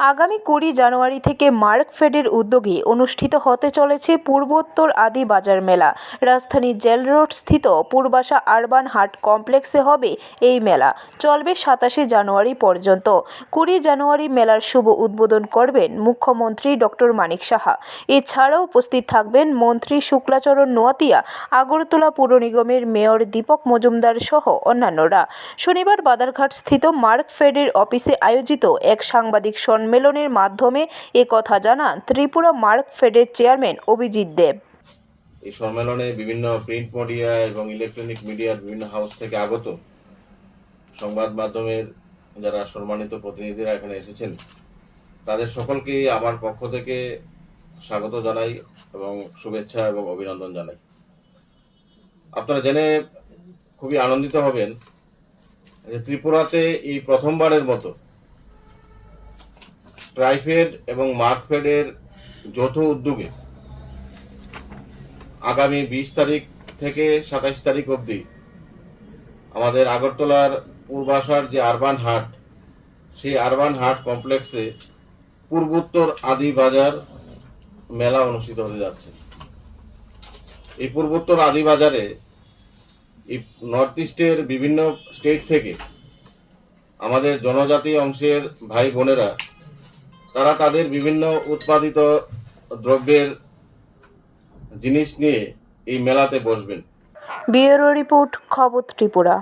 আগামী কুড়ি জানুয়ারি থেকে মার্ক ফেডের উদ্যোগে অনুষ্ঠিত হতে চলেছে পূর্বোত্তর আদি বাজার মেলা। রাজধানীর জেল রোড স্থিত পূর্বাশা আরবান হাট কমপ্লেক্সে হবে এই মেলা। চলবে সাতাশে জানুয়ারি পর্যন্ত। কুড়ি জানুয়ারি মেলার শুভ উদ্বোধন করবেন মুখ্যমন্ত্রী ডক্টর মানিক সাহা। এছাড়াও উপস্থিত থাকবেন মন্ত্রী শুক্লাচরণ নোয়াতিয়া, আগরতলা পুর নিগমের মেয়র দীপক মজুমদার সহ অন্যান্যরা। শনিবার বাদারঘাট স্থিত মার্ক ফেডের অফিসে আয়োজিত এক সাংবাদিক সম্মেলনের মাধ্যমে এ কথা জানান ত্রিপুরা মার্ক ফেডের চেয়ারম্যান অভিজিৎ দেব। এই সম্মেলনে বিভিন্ন প্রিন্ট মিডিয়া এবং ইলেকট্রনিক মিডিয়ার বিভিন্ন হাউস থেকে আগত সংবাদ মাধ্যমের যারা সম্মানিত প্রতিনিধিরা এখানে এসেছেন, তাদের সকলকেই আমার পক্ষ থেকে স্বাগত জানাই এবং শুভেচ্ছা এবং অভিনন্দন জানাই। আপনারা জেনে খুবই আনন্দিত হবেন যে ত্রিপুরাতে এই প্রথমবারের মতো ট্রাইফেড এবং মার্কফেডের যৌথ উদ্যোগে আগামী বিশ তারিখ থেকে সাতাইশ তারিখ অবধি আমাদের আগরতলার পূর্বাশার যে আরবান হাট, সেই আরবান হাট কমপ্লেক্সে পূর্বোত্তর আদি বাজার মেলা অনুষ্ঠিত হতে যাচ্ছে। এই পূর্বোত্তর আদি বাজারে এই নর্থ ইস্টের বিভিন্ন স্টেট থেকে আমাদের জনজাতি অংশের ভাই বোনেরা তারা তাদের বিভিন্ন উৎপাদিত দ্রব্যের জিনিস নিয়ে এই মেলাতে বসবেন। ব্যুরো রিপোর্ট খবর ত্রিপুরা।